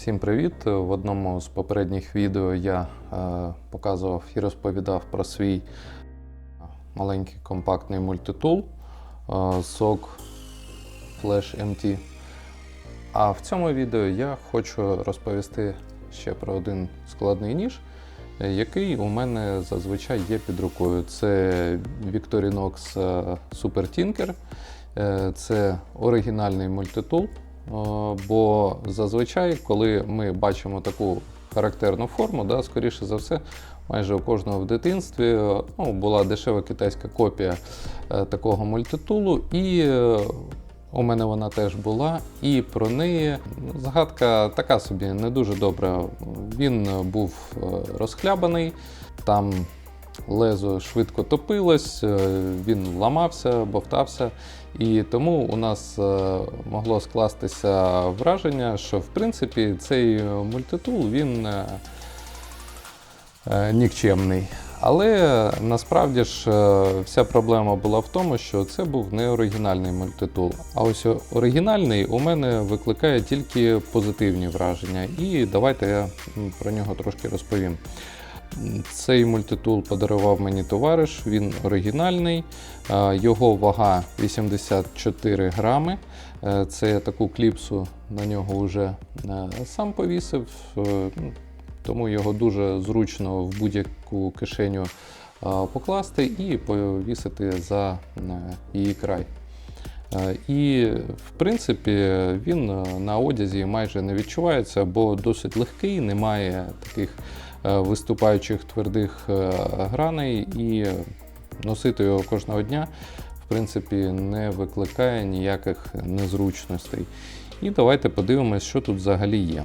Всім привіт! В одному з попередніх відео я е, показував і розповідав про свій маленький компактний мультитул е, SOG Flash MT. А в цьому відео я хочу розповісти ще про один складний ніж, е, який у мене зазвичай є під рукою. Це Victorinox е, Super Tinker. Е, Це оригінальний мультитул. Бо зазвичай, коли ми бачимо таку характерну форму, да, скоріше за все, майже у кожного в дитинстві е, ну, була дешева китайська копія е, такого мультитулу, і е, у мене вона теж була. І про неї ну, згадка така собі не дуже добра. Він був розхлябаний, там лезо швидко топилось, е, він ламався, бовтався. І тому у нас е, могло скластися враження, що в принципі цей мультитул він е, нікчемний. Але насправді ж вся проблема була в тому, що це був не оригінальний мультитул. А ось оригінальний у мене викликає тільки позитивні враження. І давайте я про нього трошки розповім. Цей мультитул подарував мені товариш, він оригінальний, е, його вага 84 грами. Е, Це я таку кліпсу на нього вже е, сам повісив, ну, тому його дуже зручно в будь-яку кишеню покласти і повісити за її край. І, в принципі, він на одязі майже не відчувається, бо досить легкий, немає таких виступаючих твердих е, граней, і носити його кожного дня, в принципі, не викликає ніяких незручностей. І давайте подивимось, що тут взагалі є.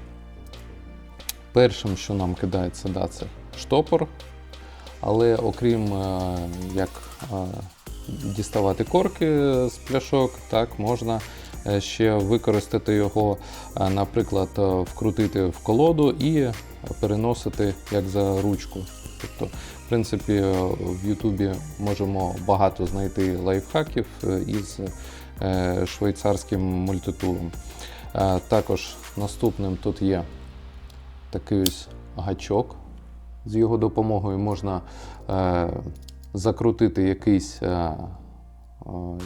Першим, що нам кидається, да, це штопор. Але окрім е, як е, діставати корки з пляшок, так можна е, ще використати його, е, наприклад, е, вкрутити в колоду і переносити як за ручку. Тобто, в принципі, е, в Ютубі можемо багато знайти лайфхаків е, із е, швейцарським мультитулом. Е, Також наступним тут є такий ось гачок. З його допомогою можна е, закрутити якийсь, е, е,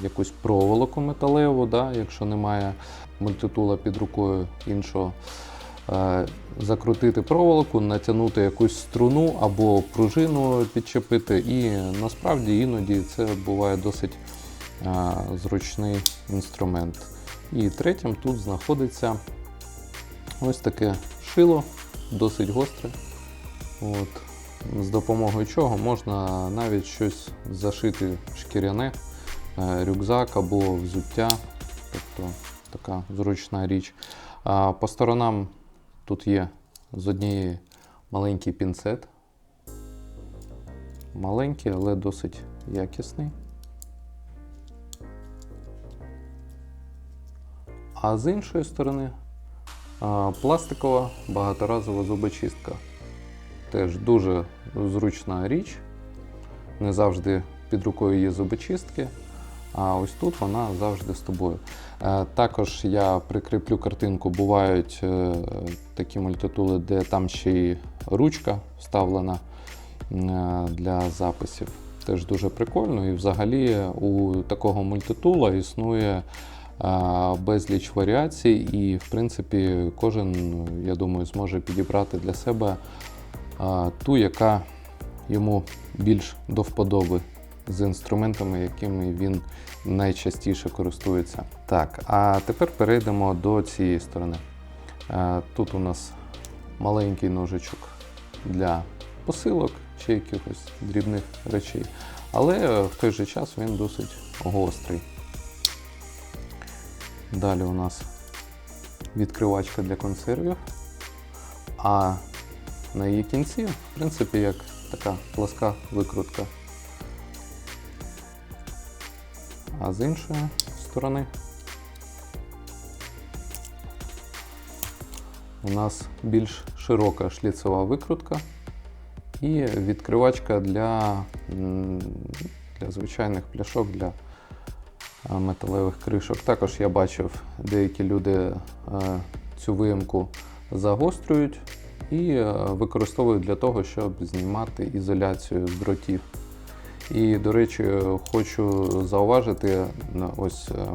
якусь проволоку металеву, да, якщо немає мультитула під рукою іншого. Е, закрутити проволоку, натягнути якусь струну або пружину підчепити, і насправді іноді це буває досить е, зручний інструмент. І третім тут знаходиться ось таке шило, досить гостре. От. З допомогою чого можна навіть щось зашити шкіряне, рюкзак або взуття. Тобто така зручна річ. По сторонам тут є з однієї маленький пінцет. Маленький, але досить якісний. А з іншої сторони пластикова багаторазова зубочистка. Теж дуже зручна річ. Не завжди під рукою є зубочистки, а ось тут вона завжди з тобою. Е, Також я прикріплю картинку, бувають е, такі мультитули, де там ще й ручка вставлена е, для записів. Теж дуже прикольно. І взагалі у такого мультитула існує безліч варіацій, і в принципі кожен, я думаю, зможе підібрати для себе ту, яка йому більш до вподоби з інструментами, якими він найчастіше користується. Так, а тепер перейдемо до цієї сторони. Тут у нас маленький ножичок для посилок чи якихось дрібних речей, але в той же час він досить гострий. Далі у нас відкривачка для консервів. А на її кінці, в принципі, як така пласка викрутка. А з іншої сторони у нас більш широка шліцева викрутка і відкривачка для, для звичайних пляшок для металевих кришок. Також я бачив, деякі люди е, цю виємку загострюють і е, використовують для того, щоб знімати ізоляцію з дротів. І, до речі, хочу зауважити ось е,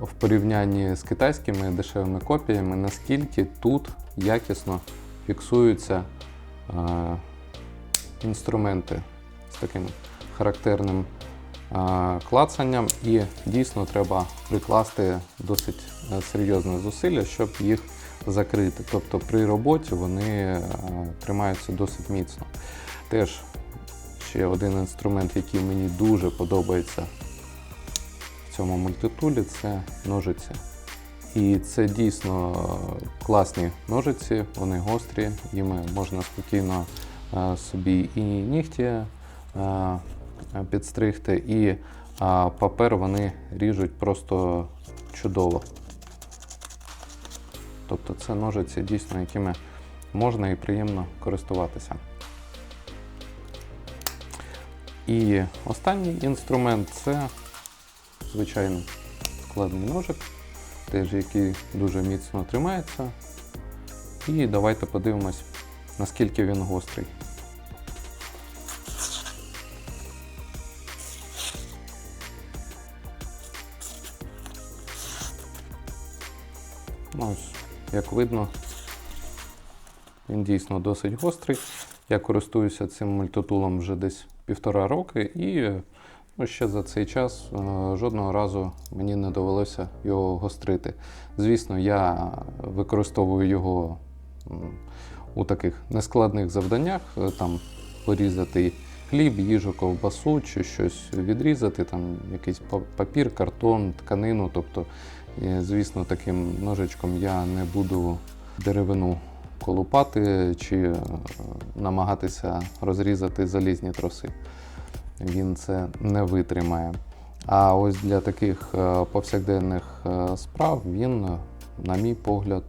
в порівнянні з китайськими дешевими копіями, наскільки тут якісно фіксуються е, інструменти з таким характерним е, клацанням, і дійсно треба прикласти досить серйозне зусилля, щоб їх закрити. Тобто при роботі вони тримаються досить міцно. Теж ще один інструмент, який мені дуже подобається в цьому мультитулі, це ножиці. І це дійсно класні ножиці, вони гострі, їми можна спокійно е, собі і нігті е, підстригти, і е, папер вони ріжуть просто чудово. Тобто це ножиці дійсно, якими можна і приємно користуватися. І останній інструмент це звичайний складний ножик, теж який дуже міцно тримається. І давайте подивимось, наскільки він гострий. Ось, як видно, він дійсно досить гострий. Я користуюся цим мультитулом вже десь півтора роки, і ну, ще за цей час е, жодного разу мені не довелося його гострити. Звісно, я використовую його у таких нескладних завданнях, е, там порізати хліб, їжу, ковбасу чи щось відрізати, там якийсь папір, картон, тканину. Тобто, е, звісно, таким ножичком я не буду деревину колупати чи е, намагатися розрізати залізні троси. Він це не витримає. А ось для таких е, повсякденних е, справ він, на мій погляд,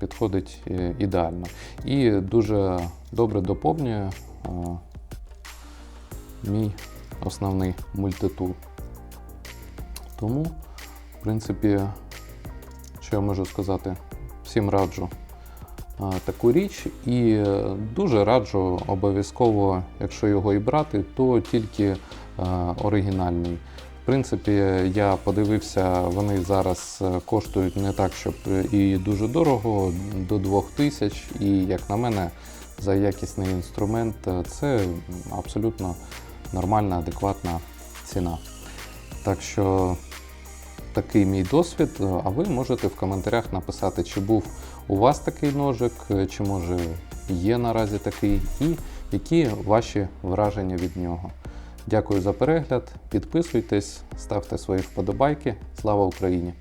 підходить ідеально і дуже добре доповнює мій основний мультитул. Тому, в принципі, що я можу сказати, всім раджу таку річ, і е, дуже раджу обов'язково, якщо його і брати, то тільки е, оригінальний. В принципі, я подивився, вони зараз е, коштують не так, щоб і дуже дорого, до 2000, і як на мене, за якісний інструмент це абсолютно нормальна, адекватна ціна. Так що такий мій досвід. А ви можете в коментарях написати, чи був у вас такий ножик, чи може є наразі такий, і які ваші враження від нього. Дякую за перегляд. Підписуйтесь, ставте свої вподобайки. Слава Україні!